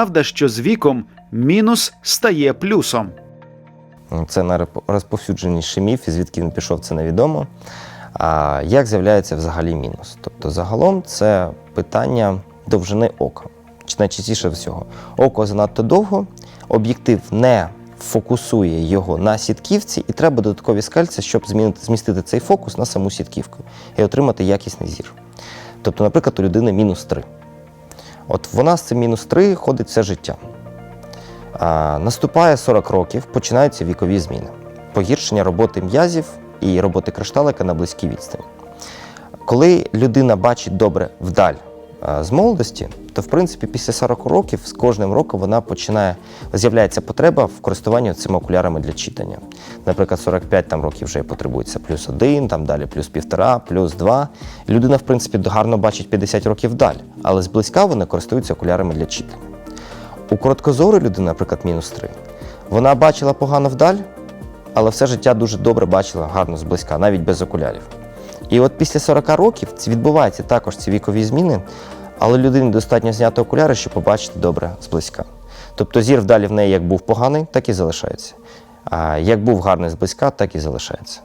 правда, що з віком мінус стає плюсом? Це найрозповсюдженіший міф, і звідки він пішов, це невідомо. А як з'являється взагалі мінус? Тобто, загалом це питання довжини ока. Чи найчастіше всього. Око занадто довго, об'єктив не фокусує його на сітківці, і треба додаткові скальці, щоб змістити цей фокус на саму сітківку і отримати якісний зір. Тобто, наприклад, у людини мінус 3. От вона з цим мінус 3 ходить все життя. А, наступає 40 років, починаються вікові зміни, погіршення роботи м'язів і роботи кришталика на близькій відстані. Коли людина бачить добре вдаль з молодості, то в принципі після 40 років з кожним роком вона починає з'являється потреба в користуванні цими окулярами для читання. Наприклад, 45 там років вже потребується плюс один, там далі плюс півтора, плюс два. Людина, в принципі, гарно бачить 50 років вдаль, але зблизька вони користуються окулярами для читання. У короткозору людини, наприклад, мінус 3, вона бачила погано вдаль, але все життя дуже добре бачила гарно зблизька, навіть без окулярів. І от після 40 років відбуваються також ці вікові зміни, але людині достатньо зняти окуляри, щоб побачити добре зблизька. Тобто зір вдалі в неї як був поганий, так і залишається. А як був гарний зблизька, так і залишається.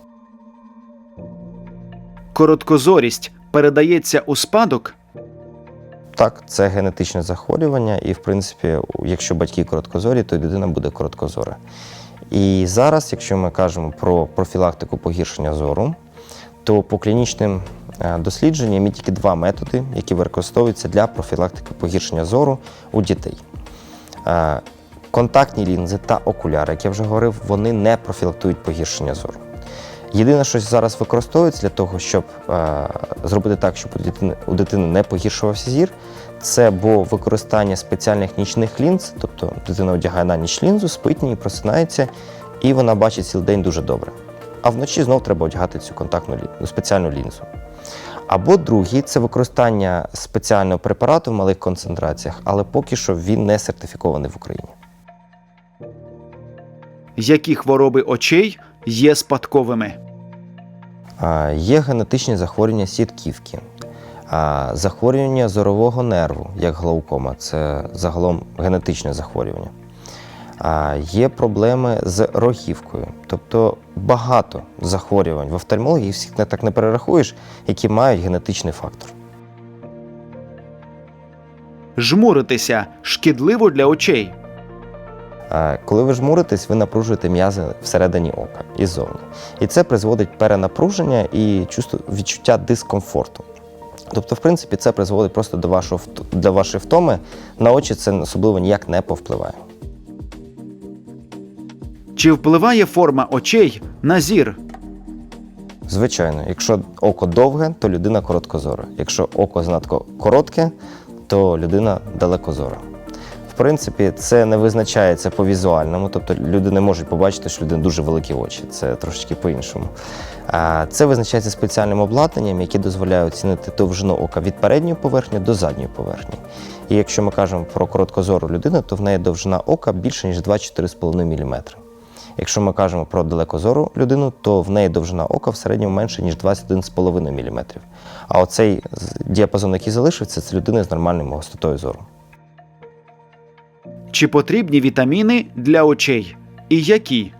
Короткозорість передається у спадок? Так, це генетичне захворювання, і в принципі, якщо батьки короткозорі, то й дитина буде короткозора. І зараз, якщо ми кажемо про профілактику погіршення зору, то по клінічним е, дослідженням є тільки два методи, які використовуються для профілактики погіршення зору у дітей. Е, Контактні лінзи та окуляри, як я вже говорив, вони не профілактують погіршення зору. Єдине, що зараз використовується для того, щоб е, зробити так, щоб у дитини, у дитини не погіршувався зір, це або використання спеціальних нічних лінз, тобто дитина одягає на ніч лінзу, спить ній, просинається, і вона бачить цілий день дуже добре. А вночі знов треба одягати цю контактну лінзу, спеціальну лінзу. Або другий це використання спеціального препарату в малих концентраціях, але поки що він не сертифікований в Україні. Які хвороби очей є спадковими? А, Є генетичні захворювання сітківки, а, захворювання зорового нерву, як глаукома, це загалом генетичне захворювання. Є проблеми з рогівкою, тобто багато захворювань в офтальмології, всіх не так не перерахуєш, які мають генетичний фактор. Жмуритися шкідливо для очей. Коли ви жмуритесь, ви напружуєте м'язи всередині ока і ззовні. І це призводить перенапруження і відчуття дискомфорту. Тобто, в принципі, це призводить просто до вашого для вашої втоми. На очі це особливо ніяк не повпливає. Чи впливає форма очей на зір? Звичайно, якщо око довге, то людина короткозора. Якщо око занадто коротке, то людина далекозора. В принципі, це не визначається по візуальному, тобто люди не можуть побачити, що людина дуже великі очі. Це трошечки по-іншому. Це визначається спеціальним обладнанням, яке дозволяє оцінити довжину ока від передньої поверхні до задньої поверхні. І якщо ми кажемо про короткозору людину, то в неї довжина ока більше, ніж 2-4,5 мм. Якщо ми кажемо про далекозору людину, то в неї довжина ока в середньому менше, ніж 21,5 мм. А оцей діапазон, який залишився, це людина з нормальною густотою зору. Чи потрібні вітаміни для очей? І які?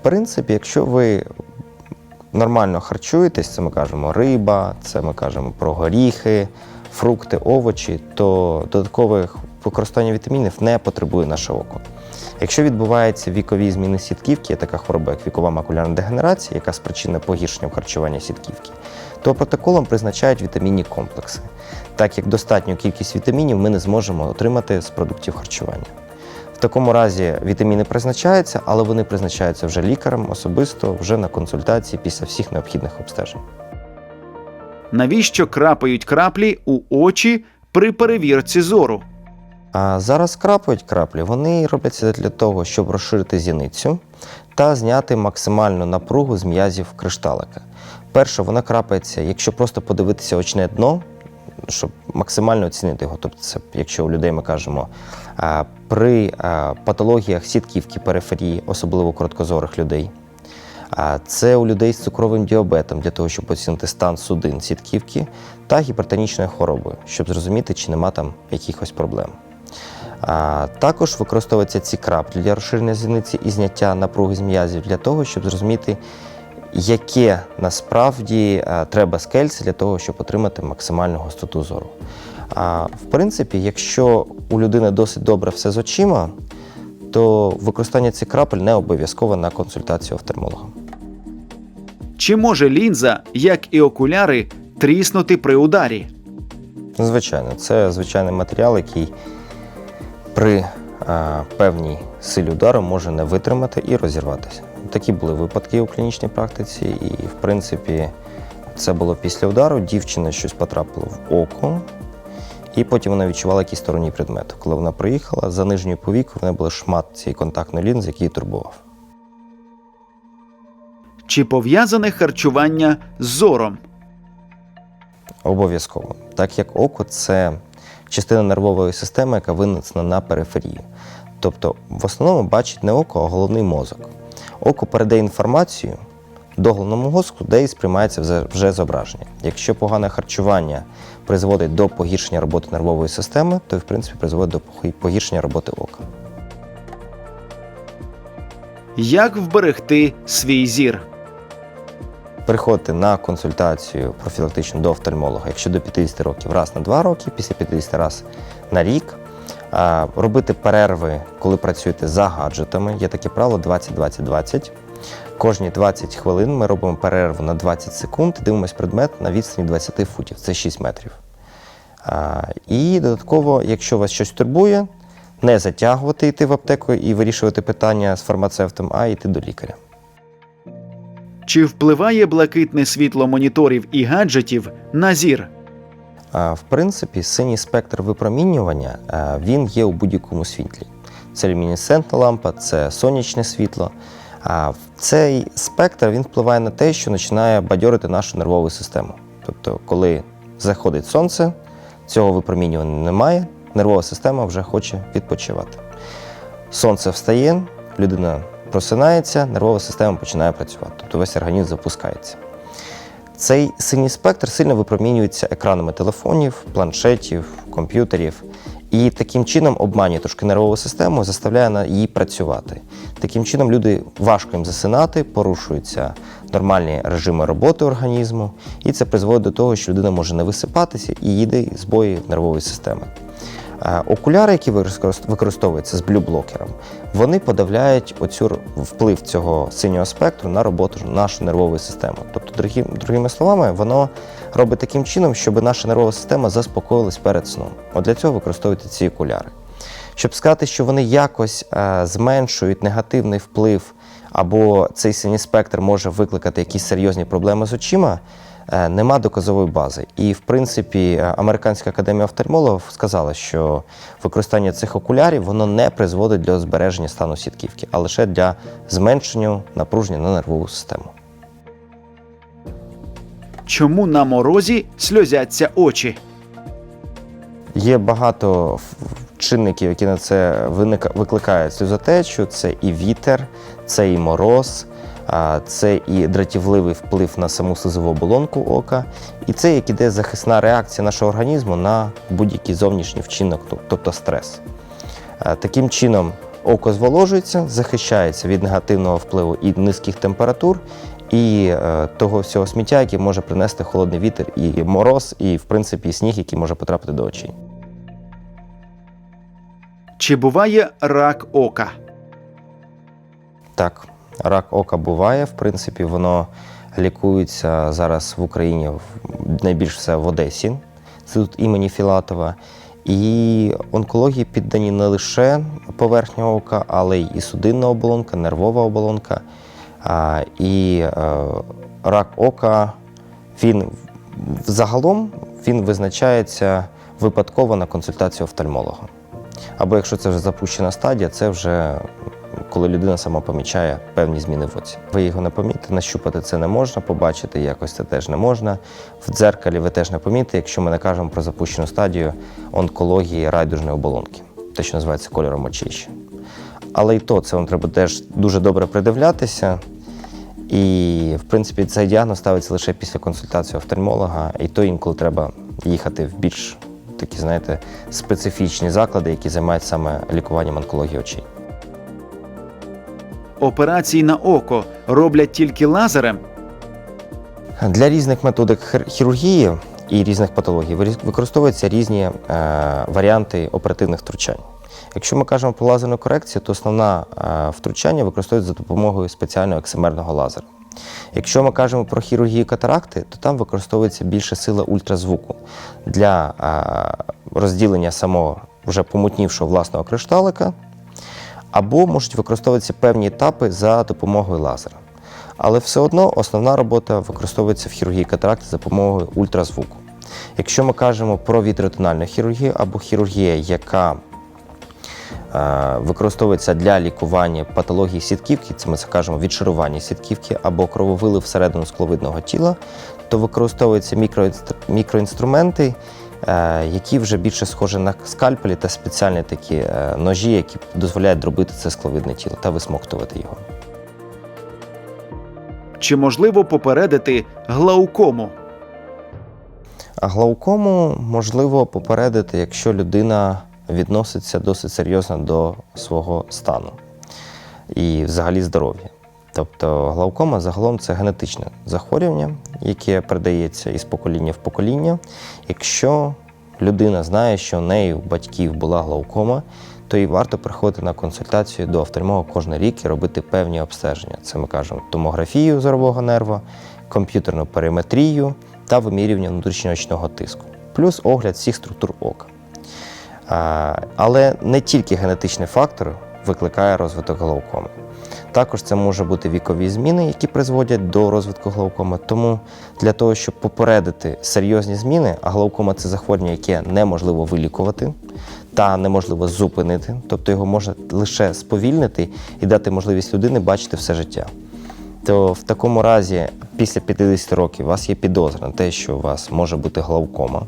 В принципі, якщо ви нормально харчуєтесь, це ми кажемо риба, це ми кажемо про горіхи, фрукти, овочі, то додаткових використання вітамінів не потребує наше око. Якщо відбуваються вікові зміни сітківки, є така хвороба, як вікова макулярна дегенерація, яка спричинена погіршенням харчування сітківки, то протоколом призначають вітамінні комплекси, так як достатню кількість вітамінів ми не зможемо отримати з продуктів харчування. В такому разі вітаміни призначаються, але вони призначаються вже лікарем особисто вже на консультації після всіх необхідних обстежень. Навіщо крапають краплі у очі при перевірці зору? А зараз крапають краплі. Вони робляться для того, щоб розширити зіницю та зняти максимальну напругу з м'язів кришталика. Перше, вона крапається, якщо просто подивитися очне дно, щоб максимально оцінити його. Тобто, це, якщо у людей ми кажемо, при патологіях сітківки периферії, особливо короткозорих людей. А це у людей з цукровим діабетом для того, щоб оцінити стан судин сітківки та гіпертонічною хворобою, щоб зрозуміти, чи нема там якихось проблем. Також використовуються ці краплі для розширення зіниці і зняття напруги з м'язів для того, щоб зрозуміти, яке насправді треба скельце для того, щоб отримати максимальну густоту зору. В принципі, якщо у людини досить добре все з очима, то використання цих крапель не обов'язково на консультацію офтальмолога. Чи може лінза, як і окуляри, тріснути при ударі? Звичайно, це звичайний матеріал, який при е, певній силі удару може не витримати і розірватися. Такі були випадки у клінічній практиці, і в принципі це було після удару. Дівчина щось потрапило в око, і потім вона відчувала якийсь сторонній предмет. Коли вона приїхала, за нижньою повікою в неї був шмат цієї контактної лінзи, який її турбував. Чи пов'язане харчування з зором? Обов'язково. Так як око це частина нервової системи, яка винесена на периферію. Тобто, в основному бачить не око, а головний мозок. Око передає інформацію до головного мозку, де і сприймається вже- зображення. Якщо погане харчування призводить до погіршення роботи нервової системи, то в принципі призводить до погіршення роботи ока. Як вберегти свій зір? Приходити на консультацію профілактичну до офтальмолога, якщо до 50 років раз на 2 роки, після 50 раз на рік. Робити перерви, коли працюєте за гаджетами. Є таке правило 20-20-20. Кожні 20 хвилин ми робимо перерву на 20 секунд і дивимося предмет на відстані 20 футів, це 6 метрів. І додатково, якщо вас щось турбує, не затягувати йти в аптеку і вирішувати питання з фармацевтом, а йти до лікаря. Чи впливає блакитне світло моніторів і гаджетів на зір? В принципі, синій спектр випромінювання він є у будь-якому світлі. Це люмінесцентна лампа, це сонячне світло. А цей спектр він впливає на те, що починає бадьорити нашу нервову систему. Тобто, коли заходить сонце, цього випромінювання немає, нервова система вже хоче відпочивати. Сонце встає, людина просинається, нервова система починає працювати, тобто весь організм запускається. Цей синій спектр сильно випромінюється екранами телефонів, планшетів, комп'ютерів. І таким чином обманює трошки нервову систему, заставляє її працювати. Таким чином люди важко їм засинати, порушуються нормальні режими роботи організму, і це призводить до того, що людина може не висипатися і їде збої нервової системи. Окуляри, які використ- використовуються з блюблокером, вони подавляють оцю вплив цього синього спектру на роботу нашої нервової системи. Тобто, другими словами, воно робить таким чином, щоб наша нервова система заспокоїлась перед сном. От для цього використовуйте ці окуляри. Щоб сказати, що вони якось е, зменшують негативний вплив, або цей синій спектр може викликати якісь серйозні проблеми з очима, нема доказової бази. І, в принципі, е, Американська академія офтальмологів сказала, що використання цих окулярів воно не призводить до збереження стану сітківки, а лише для зменшення напруження на нервову систему. Чому на морозі сльозяться очі? Є багато чинників, які на це викликають сльозотечу. Це і вітер, це і мороз, це і дратівливий вплив на саму слизову оболонку ока, і це як іде захисна реакція нашого організму на будь-який зовнішній вчинок, тобто стрес. Таким чином, око зволожується, захищається від негативного впливу і низьких температур, і е, того всього сміття, яке може принести холодний вітер, і мороз, і в принципі і сніг, який може потрапити до очей. Чи буває рак ока? Так, рак ока буває. В принципі, воно лікується зараз в Україні в- найбільш все в Одесі, інститут імені Філатова. І онкології піддані не лише поверхня ока, але й судинна оболонка, нервова оболонка. А, і е, рак ока, він загалом він визначається випадково на консультацію офтальмолога. Або якщо це вже запущена стадія, це вже коли людина сама помічає певні зміни в оці. Ви його не помітите, нащупати це не можна, побачити якось це теж не можна. В дзеркалі ви теж не помітите, якщо ми не кажемо про запущену стадію онкології райдужної оболонки, те, що називається кольором очищення. Але і то це вам треба теж дуже добре придивлятися. І, в принципі, цей діагноз ставиться лише після консультації офтальмолога, і то інколи треба їхати в більш такі, знаєте, специфічні заклади, які займаються саме лікуванням онкології очей. Операції на око роблять тільки лазером. Для різних методик хірургії і різних патологій використовуються різні е, варіанти оперативних втручань. Якщо ми кажемо про лазерну корекцію, то основне втручання використовується за допомогою спеціального ексимерного лазера. Якщо ми кажемо про хірургію катаракти, то там використовується більше сила ультразвуку для е, розділення самого вже помутнівшого власного кришталика, або можуть використовуватися певні етапи за допомогою лазера. Але все одно основна робота використовується в хірургії катаракти за допомогою ультразвуку. Якщо ми кажемо про вітротональну хірургію або хірургія, яка е, використовується для лікування патології сітківки, це ми це кажемо відшарування сітківки або крововилив всередину скловидного тіла, то використовуються мікроінструменти, які вже більше схожі на скальпелі та спеціальні такі е, ножі, які дозволяють дробити це скловидне тіло та висмоктувати його. Чи можливо попередити глаукому? А глаукому можливо попередити, якщо людина відноситься досить серйозно до свого стану і взагалі здоров'я. Тобто глаукома загалом це генетичне захворювання, яке передається із покоління в покоління. Якщо людина знає, що у неї у батьків була глаукома, то їй варто приходити на консультацію до офтальмолога кожен рік і робити певні обстеження. Це ми кажемо томографію зорового нерва, комп'ютерну периметрію та вимірювання внутрішньоочного тиску, плюс огляд всіх структур ока. Але не тільки генетичний фактор викликає розвиток глаукоми. Також це може бути вікові зміни, які призводять до розвитку глаукоми. Тому для того, щоб попередити серйозні зміни, а глаукома це захворювання, яке неможливо вилікувати та неможливо зупинити, тобто його можна лише сповільнити і дати можливість людини бачити все життя. То в такому разі, після 50 років, у вас є підозра на те, що у вас може бути глаукома,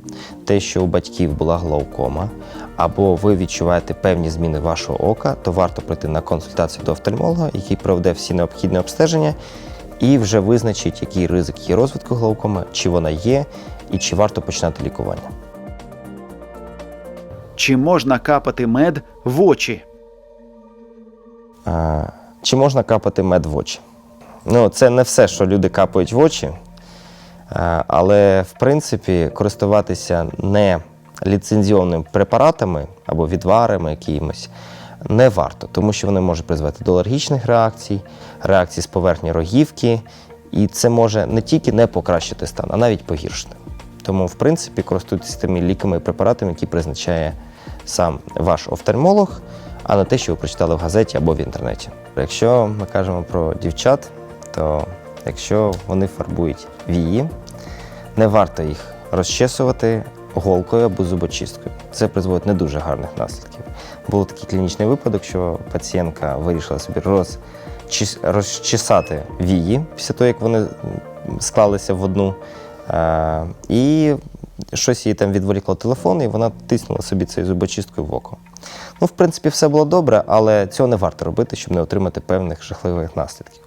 те, що у батьків була глаукома, або ви відчуваєте певні зміни вашого ока, то варто прийти на консультацію до офтальмолога, який проведе всі необхідні обстеження і вже визначить, який ризик є розвитку глаукоми, чи вона є, і чи варто починати лікування. Чи можна капати мед в очі? А, Чи можна капати мед в очі? Ну, це не все, що люди капають в очі, але в принципі користуватися не ліцензіонними препаратами або відварами якимось не варто, тому що вони можуть призвести до алергічних реакцій, реакцій з поверхні рогівки, і це може не тільки не покращити стан, а навіть погіршити. Тому, в принципі, користуйтесь тими ліками і препаратами, які призначає сам ваш офтальмолог, а не те, що ви прочитали в газеті або в інтернеті. Якщо ми кажемо про дівчат, то якщо вони фарбують вії, не варто їх розчесувати голкою або зубочисткою. Це призводить не дуже гарних наслідків. Був такий клінічний випадок, що пацієнтка вирішила собі розчес- розчесати вії після того, як вони склалися в одну. Е, І щось їй там відволікло телефон, і вона тиснула собі цією зубочисткою в око. Ну, в принципі, все було добре, але цього не варто робити, щоб не отримати певних жахливих наслідків.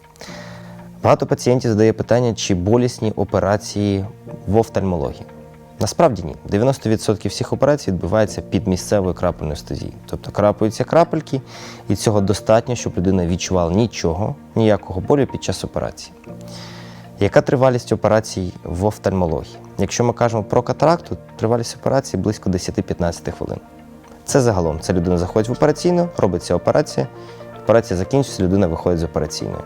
Багато пацієнтів задає питання, чи болісні операції в офтальмології. Насправді ні. 90% всіх операцій відбувається під місцевою крапельною стезією. Тобто крапаються крапельки, і цього достатньо, щоб людина відчувала нічого, ніякого болю під час операції. Яка тривалість операцій в офтальмології? Якщо ми кажемо про катаракту, тривалість операції близько 10-15 хвилин. Це загалом. Це людина заходить в операційну, робиться операція, операція закінчується, людина виходить з операційної.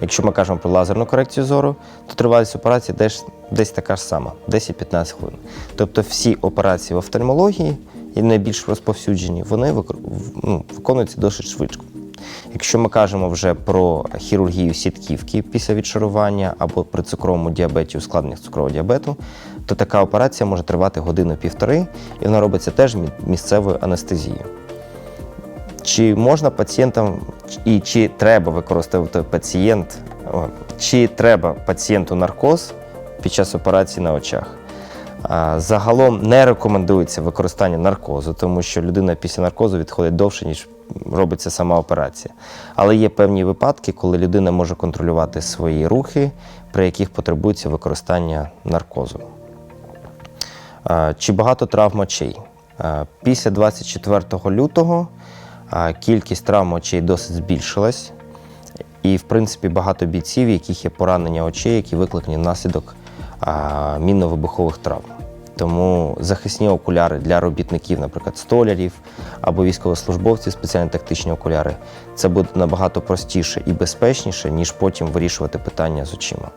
Якщо ми кажемо про лазерну корекцію зору, то тривалість операції десь, десь така ж сама 10-15 хвилин. Тобто всі операції в офтальмології і найбільш розповсюджені, вони ну, виконуються досить швидко. Якщо ми кажемо вже про хірургію сітківки після відшарування або при цукровому діабеті, ускладненнях цукрового діабету, то така операція може тривати годину-півтори, і вона робиться теж місцевою анестезією. Чи можна пацієнтам і чи треба використовувати пацієнт, чи треба пацієнту наркоз під час операції на очах? Загалом не рекомендується використання наркозу, тому що людина після наркозу відходить довше, ніж робиться сама операція. Але є певні випадки, коли людина може контролювати свої рухи, при яких потребується використання наркозу. Чи багато травм очей? Після 24 лютого кількість травм очей досить збільшилась. І, в принципі, багато бійців, яких є поранення очей, які викликані внаслідок мінно-вибухових травм. Тому захисні окуляри для робітників, наприклад, столярів або військовослужбовців, спеціальні тактичні окуляри, це буде набагато простіше і безпечніше, ніж потім вирішувати питання з очима.